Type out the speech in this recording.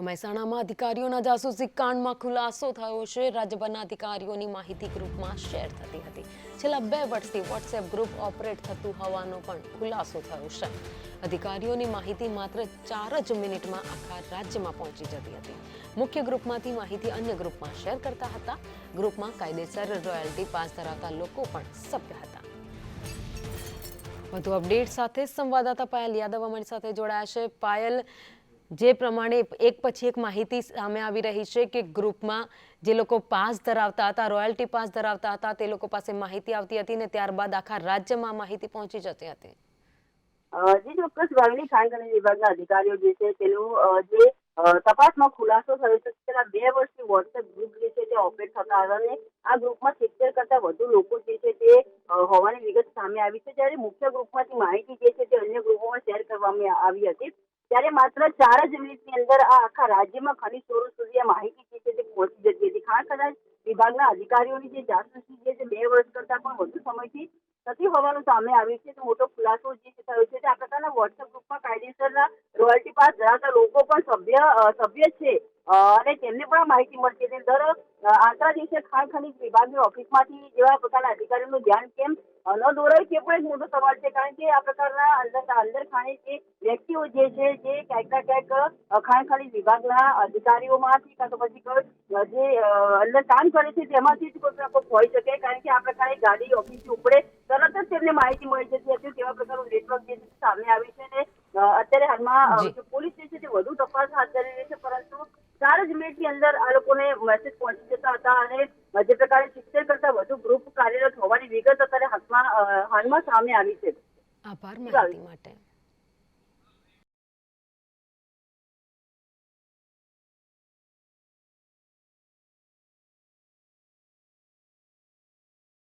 તો મહેસાણામાં અધિકારીઓના જાસૂસી કાંડમાં ખુલાસો થયો છે. રાજ્યભરના અધિકારીઓની માહિતી ગ્રુપમાં શેર થતી હતી. છેલ્લા બે વર્ષથી વોટ્સએપ ગ્રુપ ઓપરેટ થતું હોવાનો પણ ખુલાસો થયો છે. અધિકારીઓની માહિતી માત્ર ચાર જ મિનિટમાં આખા રાજ્યમાં પહોંચી જતી હતી. મુખ્ય ગ્રુપમાંથી માહિતી અન્ય ગ્રુપમાં શેર કરતા હતા. ગ્રુપમાં કાયદેસર રોયલ્ટી પાસ ધરાવતા લોકો પણ સભ્ય હતા. વધુ અપડેટ સાથે સંવાદદાતા પાયલ યાદવ અમારી સાથે જોડાયા છે. પાયલ જે પ્રમાણે એક પછી એક માહિતી સામે આવી રહી છે કે ગ્રુપમાં જે લોકો પાસ ધરાવતા હતા, રોયલ્ટી પાસ ધરાવતા હતા, તે લોકો પાસે માહિતી આવતી હતી ને ત્યારબાદ આખા રાજ્યમાં માહિતી પહોંચી જતી હતી. જે, ચોક્કસ વાગણી ખાણ ખનીજ વિભાગના અધિકારીઓ જે છે તેનું જે તપાસમાં ખુલાસો થયો છે છેલ્લા બે વર્ષથી વોટ્સએપ ગ્રુપ જે છે તે ઓપરેટ થતા હતા અને આ ગ્રુપમાં સિત્તેર કરતા વધુ લોકો જે છે તે હોવાની વિગત સામે આવી છે. જ્યારે મુખ્ય ગ્રુપમાંથી માહિતી જે છે તે અન્ય ગ્રુપોમાં શેર કરવામાં આવી હતી. ત્યારે માત્ર ચાર જ મિનિટની અંદર આ આખા રાજ્યમાં ખનીજ ચોરો સુધી આ માહિતી જે છે તે પહોંચી જતી હતી. ખાણ ખનીજ વિભાગના અધિકારીઓની જે જાસૂસી જે છે બે વર્ષ કરતા પણ વધુ સમયથી થતી હોવાનું સામે આવ્યું છે. તો મોટો ખુલાસો જે થયો છે આ પ્રકારના વોટ્સએપ ગ્રુપમાં કાયદેસરના રોયલ્ટી પાસ ધરાવતા લોકો પણ સભ્ય સભ્ય છે. અને તેમને પણ માહિતી મળતી હતી. દર અ, આંતરા દિવસે ખાણ ખનિજ વિભાગની ઓફિસમાંથી જેવા પ્રકારના અધિકારીઓનું ધ્યાન કેમ ન દોરાય તે પણ એક મોટો સવાલ છે કારણ કે આ પ્રકારના અંદર અંદર ખાણી જે વ્યક્તિઓ જે છે જે ક્યાંક ના ક્યાંક ખાણ ખનીજ વિભાગના અધિકારીઓમાંથી કાં તો પછી જે અંદર કામ કરે છે તેમાંથી જ કોઈ ના કોઈ હોઈ શકે કારણ કે આ પ્રકારની ગાડી ઓફિસથી ઉપડે તરત જ તેમને માહિતી મળી જતી હતી કેવા પ્રકારનું નેટવર્ક જે સામે આવ્યું છે અને અત્યારે હાલમાં પોલીસ જે છે તે વધુ તપાસ હાથ ધરી રહી છે પરંતુ ચાર જ મિનિટની અંદર આ લોકોને મેસેજ પહોંચી જતા હતા અને જે પ્રકારે સિત્તેર કરતા વધુ ગ્રુપ કાર્યરત હોવાની વિગત અત્યારે હાથમાં હાલમાં સામે આવી છે. આભાર માહિતી માટે.